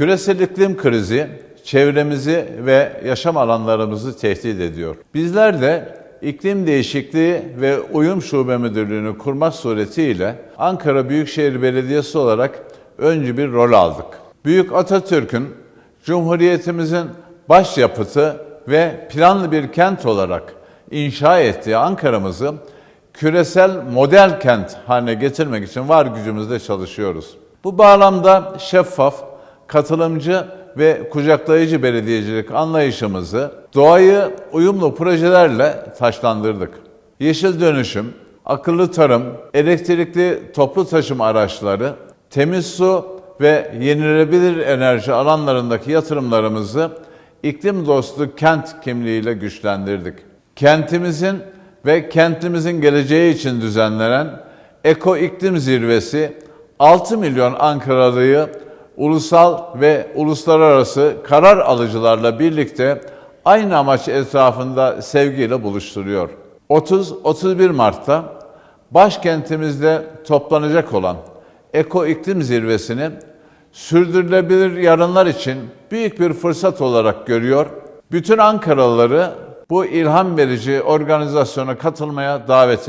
Küresel iklim krizi çevremizi ve yaşam alanlarımızı tehdit ediyor. Bizler de iklim değişikliği ve uyum şube müdürlüğünü kurmak suretiyle Ankara Büyükşehir Belediyesi olarak öncü bir rol aldık. Büyük Atatürk'ün Cumhuriyetimizin başyapıtı ve planlı bir kent olarak inşa ettiği Ankara'mızı küresel model kent haline getirmek için var gücümüzle çalışıyoruz. Bu bağlamda şeffaf, katılımcı ve kucaklayıcı belediyecilik anlayışımızı doğayı uyumlu projelerle taşlandırdık. Yeşil dönüşüm, akıllı tarım, elektrikli toplu taşıma araçları, temiz su ve yenilebilir enerji alanlarındaki yatırımlarımızı iklim dostu kent kimliğiyle güçlendirdik. Kentimizin ve kentimizin geleceği için düzenlenen Eko İklim Zirvesi 6 milyon Ankaralıyı ulusal ve uluslararası karar alıcılarla birlikte aynı amaç etrafında sevgiyle buluşturuyor. 30-31 Mart'ta başkentimizde toplanacak olan Eko İklim Zirvesi'ni sürdürülebilir yarınlar için büyük bir fırsat olarak görüyor. Bütün Ankaralıları bu ilham verici organizasyona katılmaya davet ediyorum.